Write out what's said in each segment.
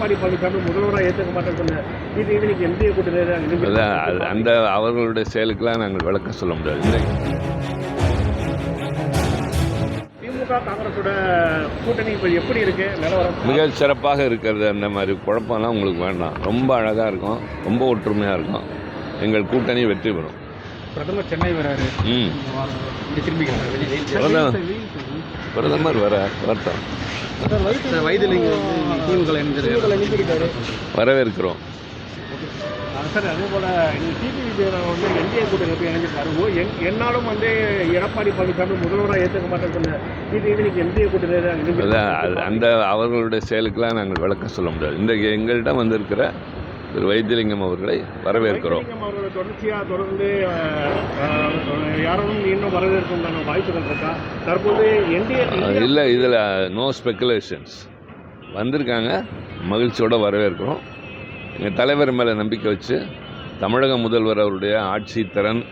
எடப்பாடி பழனிசாமி முதல்வராக ஏற்றுக்க மாட்டேன்னு சொன்ன இது நீங்க எந்திய கூட்டணி அந்த அவர்களுடைய செயலுக்கெல்லாம் நாங்கள் விளக்கம் சொல்ல முடியாது. இன்னைக்கு மிக சிறப்பாக இருக்கிறது அந்த மாதிரி குழப்பம்லாம் உங்களுக்கு வேண்டாம். ரொம்ப அழகாக இருக்கும். ரொம்ப ஒற்றுமையாக இருக்கும். எங்கள் கூட்டணி வெற்றி பெறும். பிரதமர் சென்னை வராரு. ம். இங்க திரும்பிக்கிறாரு பிரதமர். வயதிலிங்க திமுக நீக்கிட்டாரு வரவேற்கிறோம். சார் அதே போல டிடிவி வந்து என்டிஏ கூட்டணி போய் இணைஞ்சிருக்காரு. என் என்னாலும் வந்து எடப்பாடி பழனிசாமி முதல்வராக ஏற்றுக்க மாட்டேன்னு சொன்ன நீங்க என்டிஏ கூட்டணி அந்த அவர்களுடைய செயலுக்கெல்லாம் நாங்கள் விளக்கம் சொல்ல முடியாது. இன்றைக்கு எங்கள்கிட்ட வந்திருக்கிற திரு வைத்தியலிங்கம் அவர்களை வரவேற்கிறோம். வைத்திலிங்கம் அவர்களை தொடர்ச்சியா தொடர்ந்து யாரும் இன்னும் வரவேற்கும் வாய்ப்புகள் இருக்கா? தற்போது என்டிஏ இல்லை இதில் நோ ஸ்பெக்குலேஷன்ஸ் வந்திருக்காங்க. மகிழ்ச்சியோட வரவேற்கிறோம். எங்கள் தலைவர் மேலே நம்பிக்கை வச்சு தமிழக முதல்வர் அவருடைய ஆட்சி திறன்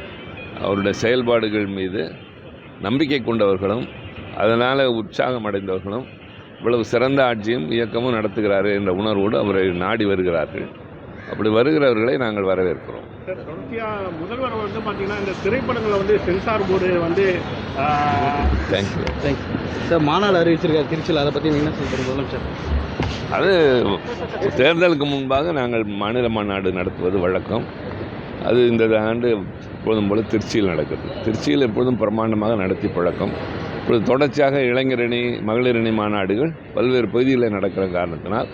அவருடைய செயல்பாடுகள் மீது நம்பிக்கை கொண்டவர்களும் அதனால் உற்சாகம் அடைந்தவர்களும் இவ்வளவு சிறந்த ஆட்சியும் இயக்கமும் நடத்துகிறாரு என்ற உணர்வோடு அவரை நாடி வருகிறார்கள். அப்படி வருகிறவர்களை நாங்கள் வரவேற்கிறோம். சார், முதல்வர் வந்து பாத்தீங்கன்னா இந்த திரைப்படங்களை வந்து சென்சார் போர்டு வந்து தேங்க்யூ தேங்க்ஸ் சார் மாநாடு அறிவிச்சிருக்காரு திருச்சியில். அதை பற்றி நீங்கள் என்ன சொல்கிறீங்க முதலமைச்சர் அது தேர்தலுக்கு முன்பாக நாங்கள் மாநில மாநாடு நடத்துவது வழக்கம். அது இந்த ஆண்டு எப்பொழுதும் போல திருச்சியில் நடக்குது. திருச்சியில் எப்பொழுதும் பிரமாண்டமாக நடத்தி பழக்கம். இப்பொழுது தொடர்ச்சியாக இளைஞரணி மகளிரணி மாநாடுகள் பல்வேறு பகுதிகளில் நடக்கிற காரணத்தினால்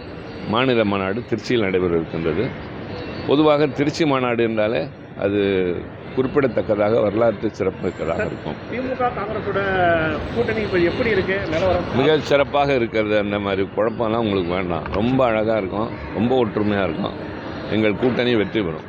மாநில மாநாடு திருச்சியில் நடைபெற இருக்கின்றது பொதுவாக திருச்சி மாநாடு என்றாலே அது குறிப்பிடத்தக்கதாக வரலாற்று சிறப்புமிக்கதாக இருக்கும். திமுக காங்கிரஸோட கூட்டணி இப்போ எப்படி இருக்கு? மிக சிறப்பாக இருக்கிறது அந்த மாதிரி குழப்பம்லாம் உங்களுக்கு வேண்டாம். ரொம்ப அழகாக இருக்கும். ரொம்ப ஒற்றுமையாக இருக்கும். எங்கள் கூட்டணி வெற்றி பெறும்.